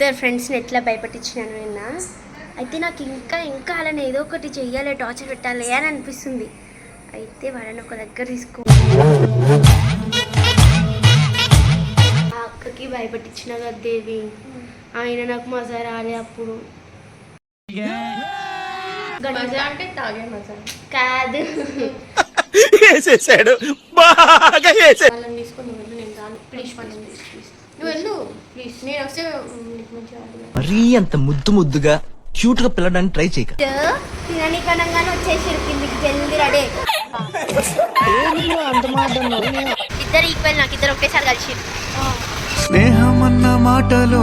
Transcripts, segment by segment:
ఇద్దరు ఫ్రెండ్స్ని ఎట్లా భయపెట్టించినాను నిన్న? అయితే నాకు ఇంకా ఇంకా అలానే ఏదో ఒకటి చెయ్యాలి టార్చర్ పెట్టాలి అని అనిపిస్తుంది. అయితే వాళ్ళని ఒక దగ్గర తీసుకో. ఆ అక్కకి భయపెట్టించిన కదా దేవి. ఆయన నాకు మజా రాలే అప్పుడు. మజా అంటే తాగే మజా. కాదు. వేసేసాడు బాగా వేసే వాళ్ళని తీసుకొని నేను రాను. ప్లీజ్ ప్లీజ్ నువ్వు వెళ్ళు ప్లీజ్ నేను వస్తే ఉమ్, నీకు మంచిగా ఆడుగా. మరీ అంత ముద్దు ముద్దుగా క్యూట్గా పిల్లడానికి ట్రై చేయక. తినని కనంగానే వచ్చేసి కిందికి జల్ది రెడీ. ఇద్దరు ఈక్వల్ నాకు ఇద్దరు ఒకేసారి కలిసి స్నేహమన్న మాటలో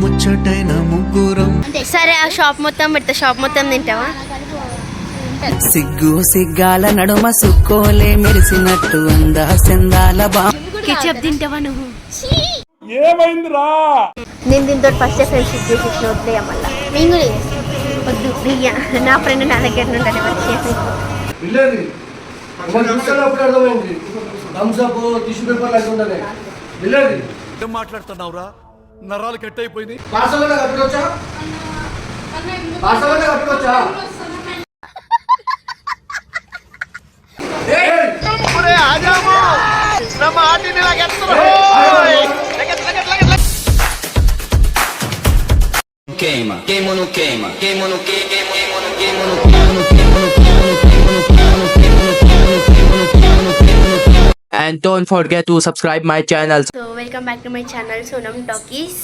ముచ్చటైన ముగ్గురం. సరే ఆ షాప్ మొత్తం పెడతా షాప్ మొత్తం తింటావా? సిగ్గు సిగ్గాల నడుమ సుక్కోలే మెరిసినట్టు అందా సెందాల బా కిచప్ తింటావా నువ్వు? ఏమైందిరా నేను దీంతో ఫస్ట్ ఫ్రెండ్షిప్ చేసి వద్దు నా ఫ్రెండ్ నా దగ్గర నుండి ఏం మాట్లాడుతున్నావురా నరాలు కట్ అయిపోయింది queima, queima no queima, queima no que, queima, queima no queima no queima no queima no queima no queima no queima no queima no queima no queima no queima no queima no queima and don't forget to subscribe my channel so welcome back to my channel Sonam talkies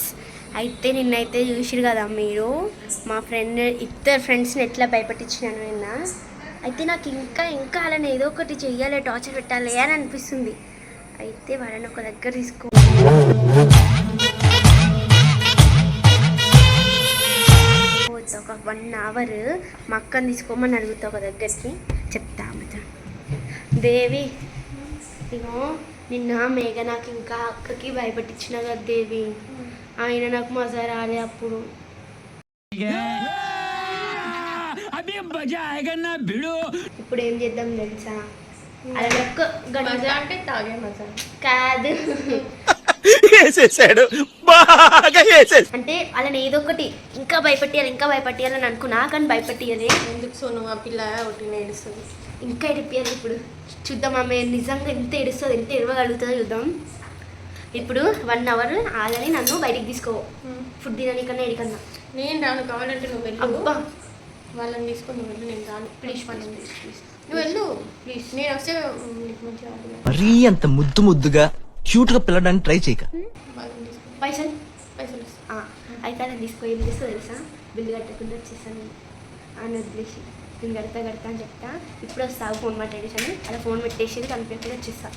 అయితే నిన్నైతే చూసిరు కదా మీరు మా friend ఇద్దరు ఫ్రెండ్స్ని ఎట్లా భయపెట్టించినాను నిన్న అయితే నాకు ఇంకా ఇంకా అలానే ఏదో ఒకటి చెయ్యాలి టార్చర్ పెట్టాలి అని అనిపిస్తుంది అయితే వాళ్ళని ఒక దగ్గర తీసుకో పోతా ఒక వన్ అవర్ మా అక్కని తీసుకోమని అడుగుతా ఒక దగ్గరికి. చెప్తా ఆమెతో దేవి ఇగో నిన్న మేఘ నాకు ఇంకా అక్కకి భయపెట్టించిన కదా దేవి. ఆయన నాకు మజా రాలే అప్పుడు. ఇప్పుడు ఏం చేద్దాం తెలుసా? అలా ఒక్క గంట మజా అంటే తాగే మజా. కాదు. వేసేసాడు బాగా వేసేసాడు అంటే అలానే ఏదో ఒకటి ఇంకా భయపెట్టియాలి ఇంకా భయపెట్టియాలని అనుకున్నా కానీ భయపెట్టియాలి. ఎందుకు సోను? ఆ పిల్ల ఒకటి నేడుస్తుంది ఇంకా ఎడిపియాలి ఇప్పుడు. చూద్దాం ఆమె నిజంగా ఎంత ఏడుస్తుంది ఎంత ఎడవగలుగుతుందో చూద్దాం. ఇప్పుడు వన్ అవర్ ఆగని నన్ను బయటికి తీసుకో. ఫుడ్ తిననీకన్నా ఎడికన్నా నేను రాను కావాలంటే నువ్వు వెళ్ళు. అబ్బా. వాళ్ళని తీసుకొని నువ్వు వెళ్ళు నేను రాను. ప్లీజ్ వాళ్ళని నువ్వు వెళ్ళు. ప్లీజ్ నేను వస్తే నీకు మంచిగా. మరీ అంత ముద్దు ముద్దుగా క్యూట్గా పిల్లడానికి ట్రై చేయక. పైసలు పైసలు. అయితే తీసుకో ఏం చేస్తా తెలుసా? బిల్లు కట్టకుండా వచ్చేసాను అని వదిలేసి నేను కడతా కడతా అని చెప్తా. ఇప్పుడు వస్తావు ఫోన్ మాట్లాడేసాను అలా ఫోన్ పెట్టేసి వచ్చేస్తా.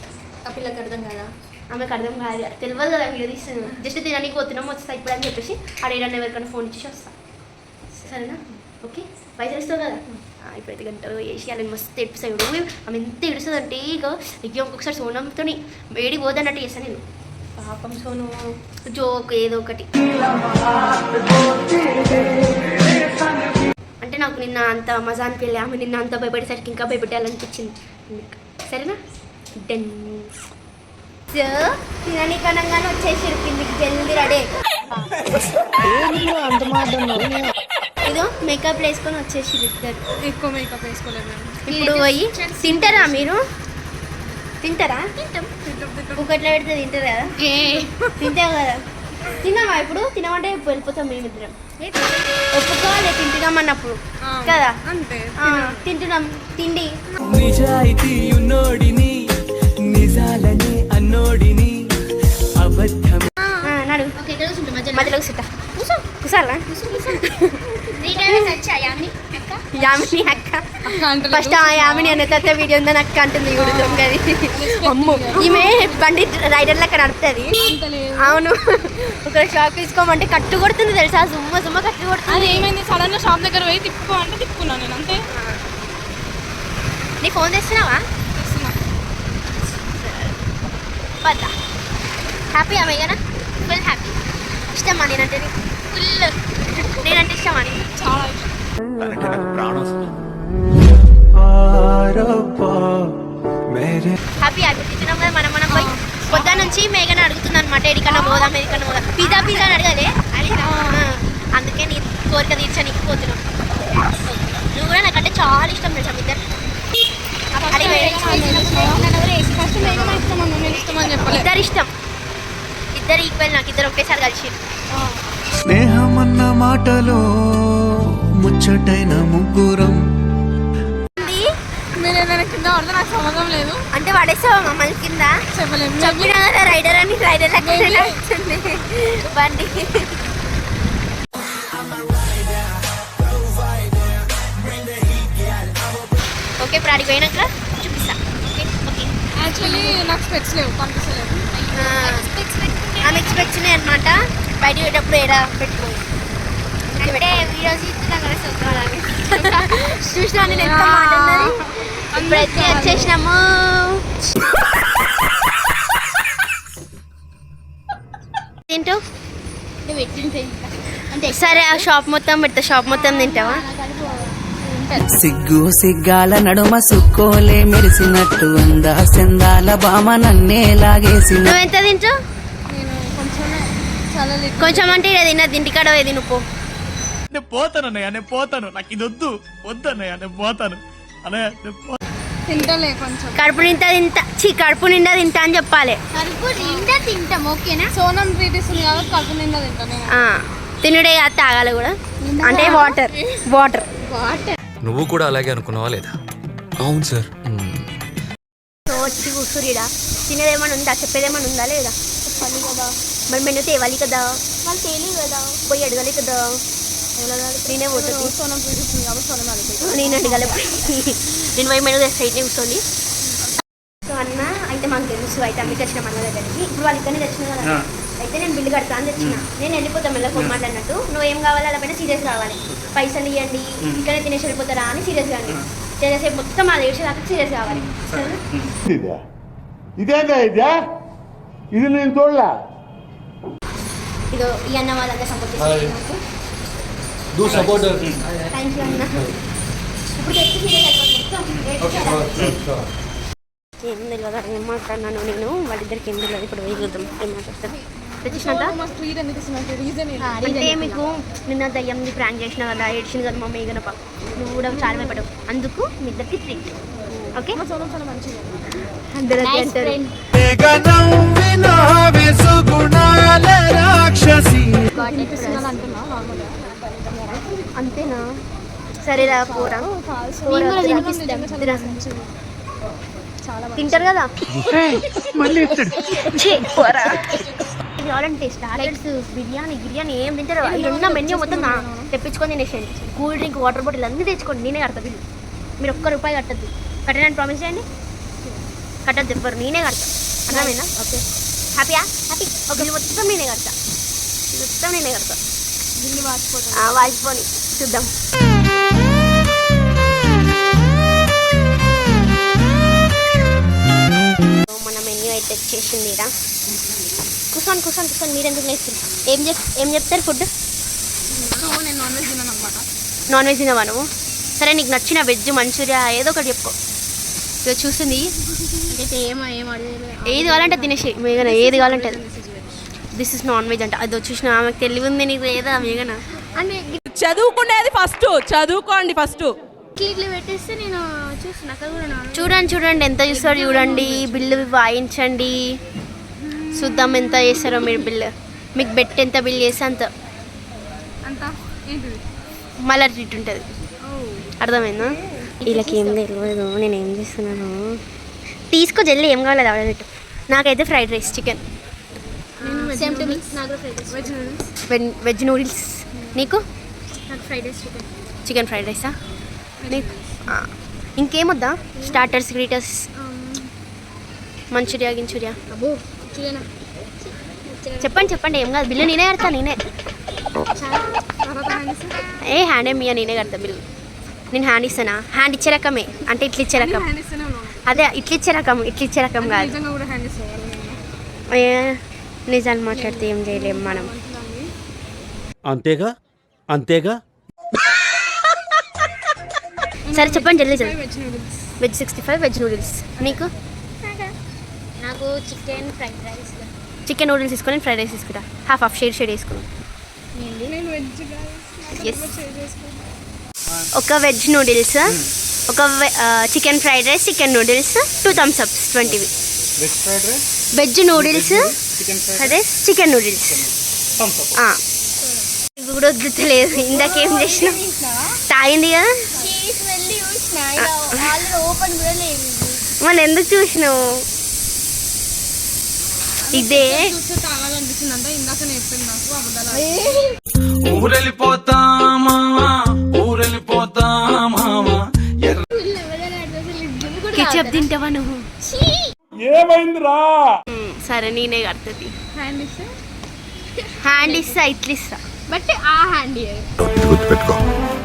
ఆ పిల్లకి అర్థం కదా? ఆమెకు అర్థం కాదు. తెలియదు కదా తీస్తాను. జస్ట్ తినడానికి పోతున్నాం వస్తా ఇప్పుడు అని చెప్పేసి అడేడన్నా ఎవరికైనా ఫోన్ ఇచ్చేసి వస్తా. సరేనా? ఓకే? పైసలు ఇస్తావు కదా? ఇప్పుడైతే గంటలు వేసి అలా మస్తు ఎడుస్తాడు ఆమె ఎంత ఎడుస్తుంది ఇక అయ్యో ఒక్కొక్కసారి సోనంతో వేడి పోదన్నట్టు చేస్తాను నేను. పాపం సోను జోక్ ఏదో ఒకటి. అంటే నాకు నిన్న అంత మజా అనిపించలే ఆమె నిన్న అంత భయపడేసరికి ఇంకా భయపెట్టాలనిపించింది. సరేనా? డెన్. సో తినని కనంగానే వచ్చేసి కిందికి జల్ది రెడీ ఇదో మేకప్ వేసుకొని వచ్చేసి ఇద్దరు. ఎక్కువ మేకప్ వేసుకోలేదు ఇప్పుడు పోయి తింటారా మీరు? తింటారా? ఒకట్లో పెడితే తింటారు కదా? తింటావు కదా? తిన్నావా ఇప్పుడు? తినమంటే వెళ్ళిపోతాం మేమిద్దరం. ఒప్పుకోవాలి తింటున్నాం అన్నప్పుడు. కదా? అంతే తింటున్నాం. తిండి. నిజాయితీ ఉన్నోడిని నిజాలని అన్నోడిని. మధ్యలో కూర్చుంటా కూసాలా యామిని అక్క ఫస్ట్ ఆ యామిని అనే తర్వాత వీడియో ఉందని అక్క అంటుంది ఇప్పుడు దొంగది అమ్ము ఈమె బండి రైడర్ లెక్క నడుపుతుంది అవును ఒక షాక్ తీసుకోమంటే కట్టు కొడుతుంది తెలుసా సుమ్మ సుమ్మ కట్టు అది కొడుతుంది ఏమైంది సడన్గా షాప్ దగ్గర పోయి తిప్పుకో అంటే తిప్పుకున్నాను నేను అంతే నీ ఫోన్ తెస్తున్నావా హ్యాపీ అమ్మాయి కదా ఫుల్ హ్యాపీ. ఇష్టం ఇష్టమా అంటే ఫుల్. నేనంటే ఇష్టమా? చాలా హ్యాపీ హ్యాపీ. తిన్నాం కదా మనం మనం పోయి పొద్దు నుంచి మేఘన అడుగుతుంది అనమాట ఎడికన్నా పోదాం ఎడికన్నా పోదాం? పిజ్జా పిజ్జా అని అడగాలి. అందుకే నీ కోరిక తీర్చడానికి పోతున్నాం. నువ్వు కూడా నాకంటే చాలా ఇష్టం తెలుసా ఇద్దరు ఇద్దరు ఇష్టం. ఒకేసారి కలిసి స్నేహమన్న మాటలో ముచ్చటైన ముగ్గురం. మీరు ఏదైనా కింద పడితే నాకు సంబంధం లేదు. అంటే పడేసావా మమ్మల్ని కింద? చెప్పలేము చెప్పినా కదా రైడర్ అని రైడర్ బండి. ఓకే ఇప్పుడు అడిగి పోయినాక చూపిస్తా. Okay okay. యాక్చువల్లీ నాకు స్పెక్స్ లేవు కనిపిస్తలేవు అనమాట బయట పోయేటప్పుడు ఏడా పెట్టుకోండి అంటే వీడియోస్ చూసినా నేను ఎంత మాట ఉన్నది ఇప్పుడైతే వచ్చేసినాము. తింటూ నువ్వు పెట్టింటే అంటే సరే ఆ షాప్ మొత్తం పెడతా షాప్ మొత్తం తింటావా? సిగ్గు సిగ్గాల నడుమ సుక్కోలే మెరిసినట్టు అందా సెందాల బామ నన్నే నువ్వు ఎంత తింటావు? కొంచెం అంటే ఇలా తిన్నది ఇంటికాడ పోయి తిను పో. నేను పోతాను అన్నయ్య నేను పోతాను. నాకు ఇది వద్దు. వద్దు అన్నయ్య నేను పోతాను. అన్నయ్య నేను పో- తింటలే కొంచెం. కడుపు నిండా తింటా. చీ కడుపు నిండా తింటా అని చెప్పాలి. కడుపు నిండా తింటాం ఓకేనా? సోనం ట్రీటిస్తుంది కాబట్టి కడుపు నిండా తింటా నేను. ఆ, తినుడే కాదు తాగాలి కూడా. అంటే వాటర్ వాటర్ వాటర్ నువ్వు కూడా అలాగే అనుకున్నావా లేదా? అవును సార్. వచ్చి కూర్చురిడా తినేదేమన్నా ఉందా? చెప్పేదేమన్నా ఉందా లేదా? చెప్పాలి కదా మరి మెను తేవాలి కదా వాళ్ళు తేలి కదా పోయి అడగాలి కదా నేనే పోతుంది సోనం కాబట్టి సోనం అడుగుతుంది నేను అడగాలి నేను పోయి మెను తెస్తా ఇట్నే కూర్చొని సో అన్న అయితే మాకు తెలుసు అయితే అమ్మికి వచ్చిన మన దగ్గరికి ఇప్పుడు వాళ్ళు ఇక్కడనే తెచ్చిన కదా అయితే నేను బిల్లు కడతా అని తెచ్చిన నేను వెళ్ళిపోతాను మళ్ళీ ఫోన్ మాట్లాడినట్టు నువ్వు ఏం కావాలి అలా పైన సీరియస్ కావాలి పైసలు ఇవ్వండి ఇక్కడే తినేసి వెళ్ళిపోతారా అని సీరియస్ కాండి చేసేసేపు మొత్తం అది ఏడ్చేదాకా సీరియస్ కావాలి ఇదేందా ఇదే ఇది నేను చూడలే. ఇదో ఈ అన్న వాళ్ళంతా సపోర్ట్ Hi. చేస్తారు డూ సపోర్టర్ థ్యాంక్ యూ అన్న. ఇప్పుడు తెచ్చి సీరియస్ అయిపోతుంది మొత్తం ఏడ్చేదా? ఏం తెలియదు ఏం మాట్లాడినాను నేను. వాళ్ళిద్దరికి ఏం తెలియదు ఇప్పుడు పోయి చూద్దాం ఏం మాట్లాడతాను అంటే? మీకు నిన్న దయ్యంది ప్రాంక్ చేసిన కదా ఏడ్చింది కదా మా మేఘనప నువ్వు కూడా చాలా భయపడవు అందుకు మీ ఇద్దరికి ట్రీట్ ఓకే? అంతేనా? సరేరా. వద్దురా. తింటారు కదా? కావాలంటే స్టార్టర్స్ బిర్యానీ బిర్యానీ ఏం తింటారు? ఉన్న మెన్యూ మొత్తం నా తెప్పించుకొని తినేసేయండి. కూల్ డ్రింక్ వాటర్ బాటిల్ అన్నీ తెచ్చుకోండి నేనే కడతా బిల్లు. మీరు ఒక్క రూపాయి కట్టద్దు. కట్టడానికి ప్రామిస్ చేయండి? కట్టద్దు ఎవ్వరు నేనే కడతా. అర్థమైందా? ఓకే హ్యాపీయా హ్యాపీ ఒక బిల్లు మొత్తం నేనే కడతా. మొత్తం నేనే కడతా. వాచిపోని. చూద్దాం. మన మెన్యూ అయితే వచ్చేసింది ఇరా కూర్చోండి కూర్చోండి కూర్చొని మీరు ఎందుకు లేస్తారు ఏం చెప్ ఏం చెప్తారు ఫుడ్? సో నేను నాన్ వెజ్ తిన్నాను అనమాట నాన్ వెజ్ తినవా నువ్వు? సరే నీకు నచ్చిన వెజ్ మంచూరియా ఏదో ఒకటి చెప్పుకో. ఏం అడిగేది ఏది కావాలంటే తినేసి మేఘన ఏది కావాలంటే దిస్ ఇస్ నాన్ వెజ్ అంట. అది వచ్చేసిన ఆమెకు తెలివి ఉంది నీకు లేదా మేఘన? అంటే చదువుకునేది ఫస్ట్ చదువుకోండి ఫస్ట్. పెట్టేస్తే నేను చూడండి చూడండి ఎంత చూస్తారో చూడండి. బిల్లు వాయించండి. చూద్దాం ఎంత చేస్తారో మీరు బిల్లు మీకు బెట్ ఎంత బిల్ చేస్తే అంత. మళ్ళీ ఉంటుంది. అర్థమైందా? వీళ్ళకి ఏం తెలియదు నేను ఏం చేస్తున్నాను? తీసుకో జల్లి ఏం కావాలి ఆర్డర్ పెట్టు. నాకైతే fried rice chicken. Veg noodles నీకు నాకు? Fried rice chicken. Chicken fried రైసా? నీకు. ఇంకేమొద్దా స్టార్టర్స్ గ్రీటర్స్ మంచూరియా గించూరియా? చెప్పండి చెప్పండి ఏం కాదు. బిల్లు నేనే కడతా నేనే. ఏ హ్యాండ్ ఏమి నేనే కడతా బిల్లు. నేను హ్యాండ్ ఇస్తానా? హ్యాండ్ ఇచ్చే రకమే. అంటే ఇట్లా ఇచ్చే రకం. అదే ఇట్లా ఇచ్చే రకం ఇట్లా ఇచ్చే రకం కాదు. నిజాలు మాట్లాడితే ఏం చేయలేం మనం. అంతేగా? అంతేగా? సరే చెప్పండి జల్దీ జల్దీ. Veg sixty five veg noodles నీకు? నాకు? Chicken fried rice chicken noodles తీసుకొని ఫ్రైడ్ రైస్ తీసుకుంటా. హాఫ్ హాఫ్ షేడ్ షేడ్ వేసుకుని నేను వెజ్ ఎస్ ఒక వెజ్ నూడిల్స్ ఒక chicken fried rice chicken noodles two Thums Ups ట్వంటీవి. Veg noodles అదే చికెన్ నూడిల్స్. ఇవి కూడా వద్దుతలేదు ఇందాకేం చేసిన. తాగింది కదా? మన ఎందుకు చూసినావు? ఇదే. ఊరెళ్ళిపోతా కిచప్ తింటావా నువ్వు? ఏమైందిరా? సరే నేనే కడుతుంది. హ్యాండ్ ఇస్తే? హ్యాండ్ ఇస్తా ఇట్లా ఇస్తా. బట్ ఆ హ్యాండ్ గుర్తుపెట్టుకో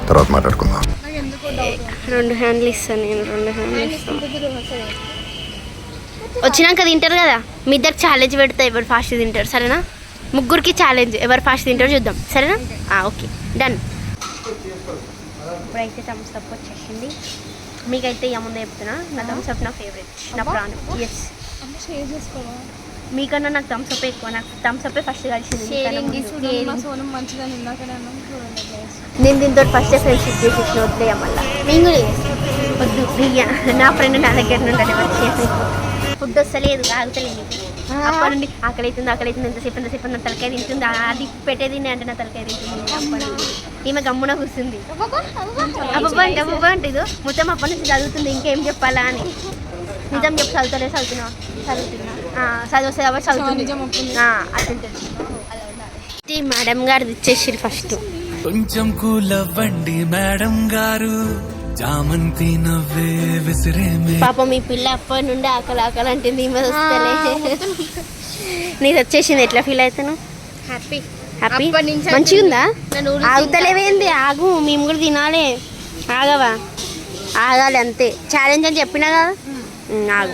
తర్వాత మాట్లాడుకుందాం. నాకు ఎందుకో రెండు హ్యాండ్లు ఇస్తాను నేను రెండు హ్యాండ్లు హ్యాండ్ ఇస్తాను వచ్చినాక తింటారు కదా మీ ఇద్దరు ఛాలెంజ్ పెడతా ఎవరు ఫాస్ట్ తింటారు సరేనా? ముగ్గురికి ఛాలెంజ్ ఎవరు ఫాస్ట్ తింటారో చూద్దాం సరేనా? ఓకే డన్ ఇప్పుడైతే థమ్స్ అప్ వచ్చేసింది. మీకైతే ఏముందో చెప్తున్నా. నా థమ్స్ అప్ నా ఫేవరెట్ నా ప్రాణం. ఎస్ షేర్ చేసుకోవా? మీకన్నా నాకు థమ్స్ అప్ ఎక్కువ. నాకు థమ్స్ అప్ ఫస్ట్ కలిసింది. నేను దీంతో ఫస్ట్ ఫ్రెండ్షిప్ చేసేసిన వదిలేయ మళ్ళీ. వద్దు నా ఫ్రెండ్ నా దగ్గర నుండి వచ్చేసి ఫుడ్ వస్తలేదు ఆగుతలేదు. అప్పటి నుండి ఆకలి అవుతుంది ఎంతసేపు ఎంతసేపు నా తలకాయ తింటుంది. అది పెట్టేది అంటే నా తలకాయ తింటుంది. అప్పటి. ఈమె గమ్మున కూర్చుంది. అబ్బబ్బా, అబ్బబ్బా. అబ్బబ్బా అంటే అబ్బబ్బా అంటే ఇదో మొత్తం అప్పటి నుంచి చదువుతుంది ఇంకేం చెప్పాలా అని. నిజం చెప్పి చదువుతలే చదువుతున్నా. చదువుతున్నా. ఆ, చదువు వస్తుంది కాబట్టి చదువుతుంది అట్లుంటుంది మేడం గారు ఇచ్చేసి ఫస్ట్. కొంచెం కూలవ్వండి మేడం గారు. జామంతి నవ్వే విసిరేమే. పాపం మీ పిల్ల అప్పటి నుండి ఆకలి ఆకలి అంటుంది వస్తలే. నీది వచ్చేసింది ఎట్లా ఫీల్ అవుతాను హ్యాపీ హ్యాపీ మంచిగా ఉందా ఆగుతలేవేంది ఆగు మేము కూడా తినాలి. ఆగవా? ఆగాలి అంతే. ఛాలెంజ్ అని చెప్పినా కదా? ఆగు.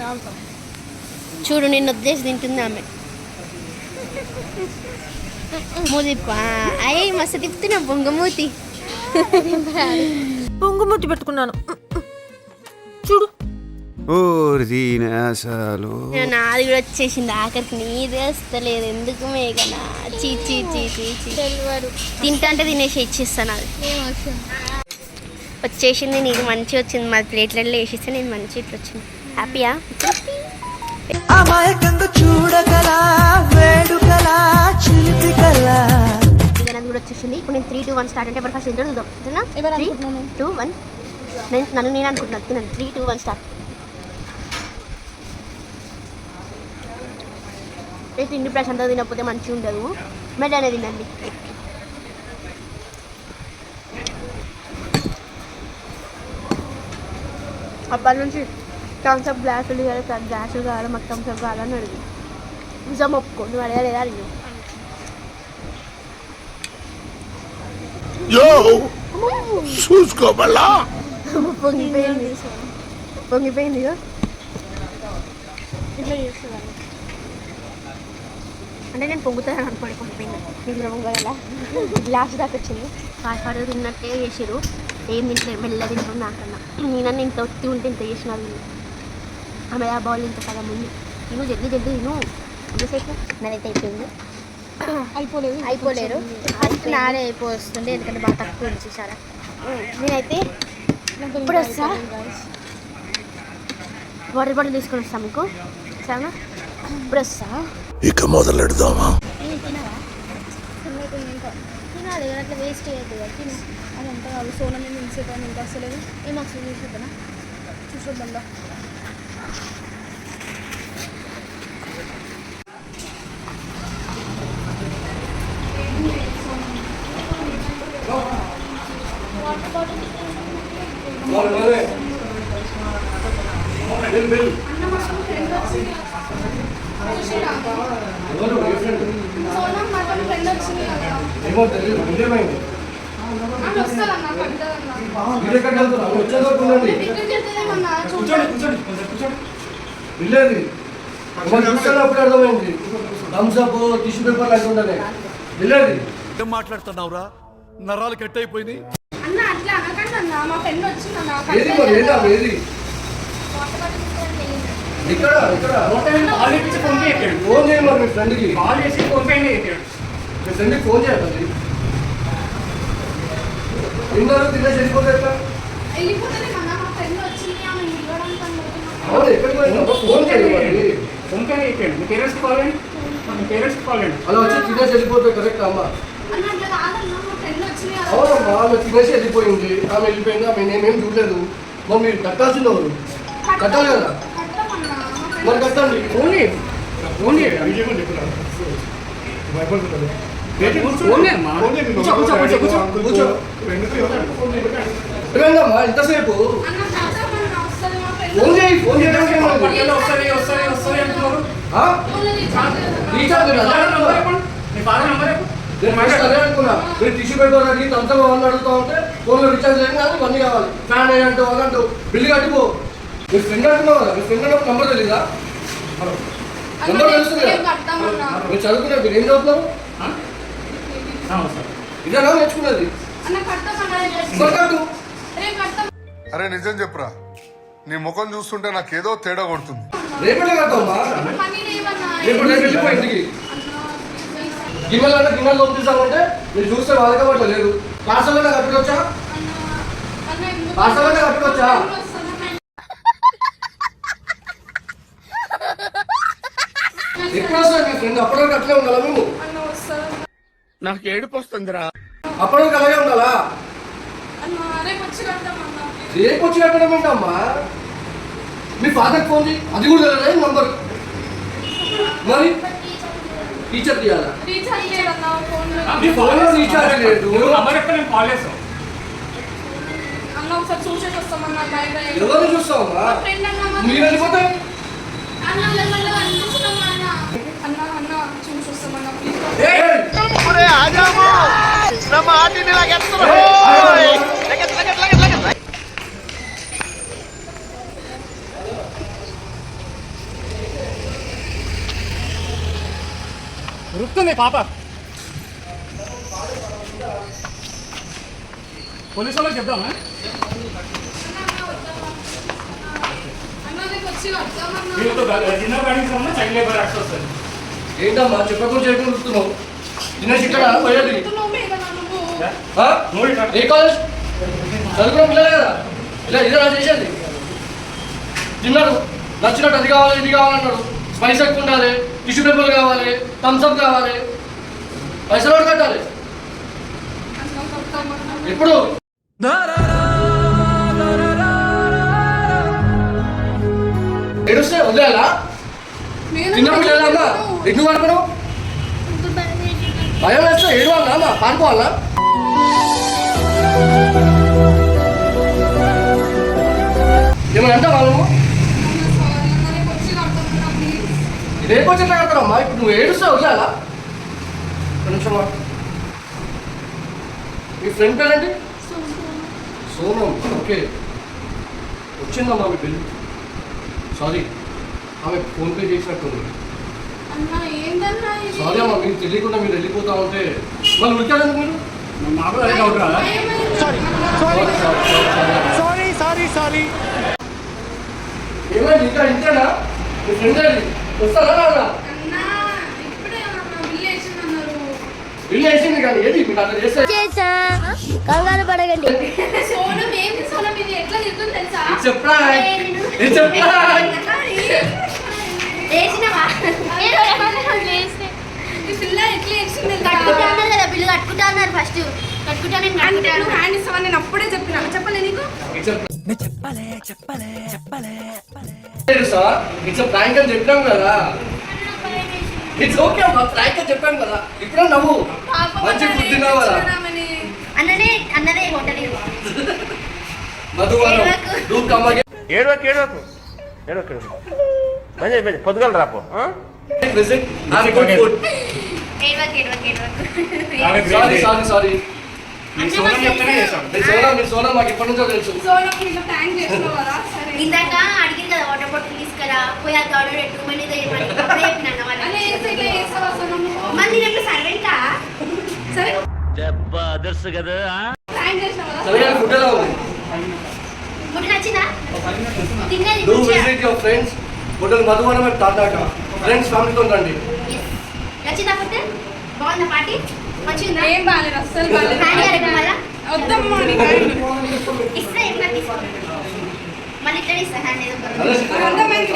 చూడు నిన్ను వద్దేసి తింటుంది ఆమె. అయ్యి మస్తు తిప్పుతున్నా. బొంగమూతి పొంగుముట్టి పెట్టుకున్నాను. చూడు. అసలు నాది కూడా వచ్చేసింది ఆఖరికి నీదే వస్తలేదు. ఎందుకు మేఘనా చీ చీ చీ చీ చీ. తింటా అంటే తినేసి ఇచ్చేస్తాను అది. వచ్చేసింది నీకు మంచి వచ్చింది. మా ప్లేట్లలో వేసిస్తే నేను మంచి ఇట్లా వచ్చింది. హ్యాపీయా? అమాయకంగా చూడగలా వేడుకలా చిలిపికలా. కూడా వచ్చేసింది. ఇప్పుడు నేను త్రీ టూ వన్ స్టార్ట్ అంటే ఎవరు ఫస్ట్ ఇంటర్ చూద్దాం త్రీ? టూ వన్ నేను? నన్ను నేను అనుకుంటున్నాను. త్రీ టూ వన్ స్టార్ట్ ఏ తిండి ప్రశాంతంగా తినకపోతే మంచిగా ఉండదు మెల్లనే తినండి. అప్పటి నుంచి థమ్స్అప్ గ్లాసులు కావాలి గ్లాసులు కావాలి మాకు థమ్స్అప్ కావాలని అడిగి నిజం ఒప్పుకో నువ్వు అడగలేదా అడిగి పొంగిపోయింది. పొంగిపోయింది. ఇట్లా చేసేదాన్ని. అంటే నేను పొంగుతాను అనుకోండి పొంగిపోయింది నిద్ర పొంగగల గ్లాస్ దాకా వచ్చింది. ఫాస్ట్ తిన్నట్టే చేసిరు ఏం తింటలేదు మెల్ల తింటుంది నాకన్నా. నేనన్నా ఇంత ఒత్తి ఉంటే ఇంత చేసిన ఆమె ఆ బౌల్ ఇంత సగం ఉంది. నేను జల్దీ జల్దీ తిను. ఎంతసేపు? నేనైతే అయిపోయింది. అయిపోలేదు. అయిపోలేరు. ఫస్ట్ నానే అయిపోతుంది ఎందుకంటే బాగా తక్కువ ఉంది చూసారా? నేనైతే ఇప్పుడు వస్తా. వాటర్ బాటిల్ తీసుకొని వస్తా మీకు. సరేనా? ఇప్పుడు వస్తా. ఇక మొదలెడదామా? అట్లా వేస్ట్ చేయద్దు కదా తిను. అదంతా కాదు సోనం నేను ఇంసేపు ఇంకా ఏం? అసలు చూసుకుంటున్నా చూసొద్దాం బిల్ బిల్ ఎవరు ఏ ఫ్రెండ్ సోనం మాత్రం ఫ్రెండ్ వచ్చింది కదా ఏమో తెలియదు నిజమైంది ఆమె వస్తారన్న పెద్దదన్న మీరు ఎక్కడికి వెళ్తున్నారు వచ్చేదాకా ఉండండి ఇక్కడ చెప్తేమన్నా కూర్చోండి కూర్చోండి కొంచెం కూర్చోండి. వెళ్ళేది చూస్తాను అప్పుడు అర్థమైంది. థమ్స్ అప్ టిష్యూ పేపర్ లాంటి ఉండాలి. వెళ్ళేది ఏం మాట్లాడుతున్నావురా? నరాలు కట్ అయిపోయింది అన్న అట్లా అనకండి అన్న. మా ఫ్రెండ్ వచ్చింది అన్న. ఏది మరి? ఏది అవి ఏది ఇక్కడ ఇక్కడ. ఫోన్ చేయండి. మరి మీ ఫ్రెండ్కి మీ ఫ్రెండ్కి ఫోన్ చేయాలి తిన్నారు? తినేసి వెళ్ళిపోతే ఎట్లా? వెళ్ళిపోతుంది అన్న మా ఫ్రెండ్ వచ్చింది ఆమె నిలవడానికి అనుకుంటున్నాను అవును ఎక్కడికి పోయినా ఫోన్ చేయండి. మరి పేరెంట్స్ కావాలండి అలా వచ్చి తినేసి వెళ్ళిపోతే కరెక్ట్ అమ్మ. మా అవునమ్మా ఆమె తినేసి వెళ్ళిపోయింది. ఆమె వెళ్ళిపోయింది ఆమె నేనేం చూడలేదు. మరి మీరు కట్టాల్సింది ఎవరు కట్టాలి కదా? మా మరి కట్టండి. ఓన్లీ ఓన్లీ ఓన్లీ అమ్మా కూర్చో కూర్చో. కూర్చో కూర్చో కూర్చో ఏంటమ్మా ఇంతసేపు అన్న కట్టమన్నా వస్తుంది మా ఫ్రెండ్ ఫోన్ చేయి ఫోన్ చేయడానికి వస్తుంది. వస్తుంది వస్తుంది అంటున్నారు. రీఛార్జ్? మీ ఫాదర్ నెంబర్ నేను ఫస్ట్ అదే అనుకున్నా. మీరు టిష్యూ పేపర్ అడిగి తంతగా వాళ్ళు అడుగుతా ఉంటే ఫోన్లో రీఛార్జ్ లేదు కానీ ఇవన్నీ కావాలి. ఫ్యాన్ వేయంటూ వాళ్ళంటూ బిల్లు కట్టుకో. మీరు ఫ్రెండ్ అంటున్నావు కదా మీ ఫ్రెండ్ అన్నప్పుడు నంబర్ తెలీదా? అన్న నంబర్ తెలుస్తుంది కదా మీరు చదువుకునే మీరు ఏం చదువుతున్నారు? ఇదేనా నేర్చుకున్నది? అరే నిజం చెప్పురా. నీ ముఖం చూస్తుంటే నాకేదో తేడా కొడుతుంది. రేపటే రేపు రేపు వెళ్ళిపో ఇంటికి. అన్న గిన్నెలు అంటే గిన్నెలు పంపిస్తామంటే మీరు చూస్తే లేదు. Parcel parcel? ఎప్పుడు వస్తుంది మీ ఫ్రెండ్? అప్పటివరకు అట్లే ఉండాలా వస్తుందన్న. నాకు ఏడుపు వస్తుందిరా. అప్పటివరకు అలాగే ఉండాలా? అన్న రేపు వచ్చి కడతామన్నా రేపు వచ్చి కట్టడం ఏంటమ్మా మీ ఫాదర్ ఫోన్ చేయి. అది కూడా తెలియదు? నంబర్. మరి? టీచర్ తీయాలా మీ ఫోన్లో రీఛార్జ్ లేదు. నంబర్ ఎక్కడ నేను కాల్ చేస్తాను అన్న ఒకసారి చూసేసి వస్తామన్నా బై బై ఎవరిని చూస్తావమ్మా ఫ్రెండ్ అన్న మా- మీరు వెళ్ళిపోతే అన్న మళ్ళీ అనిపిస్తున్నామా అన్న అన్న అన్న చూసి వస్తామన్నా ప్లీజ్ ఏయ్! రుక్తుంది పాప. పోలీసు వాళ్ళకి చెప్దామా? వీళ్ళతో గార్డింగ్ సంబంధం చైల్డ్ లేబర్ యాక్ట్ వస్తుంది. ఏంటమ్మా? చెప్పకుండా చేయకుండా చూస్తున్నావు దినేష్ ఇక్కడ పోయేది. ఏ కాలేజ్? చదువుకున్న పిల్లలే కదా. ఇలా ఇదే నా చేసేది. తిన్నాడు. నచ్చినట్టు అది కావాలి ఇది కావాలన్నాడు స్పైస్ ఎక్కువ ఉండాలి టిష్యూ పేపర్ కావాలి థమ్స్అప్ కావాలి. పైసలు కూడా కట్టాలి? ఎప్పుడు? ఏడుస్తే వదిలేయాలా నేను తిన్నప్పుడు లేదమ్మా. ఎందుకు పడుకున్నావు భయం వేస్తే ఏడు వాళ్ళ పాడుకోవాలా ఏమైనా అంటే వాళ్ళము రేపు వచ్చి ఎట్లా కడతారమ్మా? ఇప్పుడు నువ్వు ఏడుస్తావు వదిలేలా? ఒక మీ. ఫ్రెండ్ పేరేంటి? సోమం ఓకే. వచ్చిందమ్మా మీ బిల్. సారీ. ఆమె ఫోన్పే చేసినట్టుంది. సారీ అమ్మా మీకు తెలియకుండా మీరు వెళ్ళిపోతా ఉంటే మీరు? Sorry sorry sorry sorry sorry ఏమైంది? ఇంకా ఇంతేనా? మీ ఫ్రెండ్ ఏది? వస్తారా రాదా అన్న ఇప్పుడే అన్న బిల్ వేసిందన్నారు. బిల్ వేసింది కానీ ఏది? మీకు అట్లా చేస్తే కంగారు పడగండి సోనం ఏంటి సోనం? ఇది ఎట్లా తిరుగుతుంది తెలుసా? ఇట్స్ ఎ బిల్లు కట్టుకుంటా అన్నారు ఫస్ట్ కట్టుకుంటా నేను అంటే కట్టుకుంటాను. నువ్వు హ్యాండ్ ఇస్తావని నేను అప్పుడే చెప్పిన. చెప్పలే నీకు? ఇట్స్ తెలుసా ఇట్స్ ఎ ప్రాంక్ అని చెప్పాం కదా. ఇట్స్ ఓకే అమ్మా ప్రాంక్ అని చెప్పాం కదా. ఇప్పుడే నవ్వు. పాపం మంచి అన్న ఫుడ్ తిన్నావా? తెచ్చుకున్నామని. అన్ననే అన్నదే hotel Madhuvanam do come again ఏడవకు ఏడవకు. ఏడవకు ఏడవకు మంచి మంచి పొద్దుగల రాపో సారీ. ఇందాక అడిగింది కదా వాటర్ బాటిల్ తీసుకురా. పోయి మనీ సర్వెంటా? అదర్స్ కదా ఫుడ్ నచ్చిందా? Do visit your friends hotel Madhuvanam and తాటాక friends ఫ్యామిలీతో రండి. నచ్చిందా ఫుడ్? బాగుందా పార్టీ? మంచిగా ఏం బాగాలేదు అస్సలు బాగాలేదు. వద్దమ్మా. ఇస్తా మళ్ళీ ఇట్లా.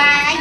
బాయ్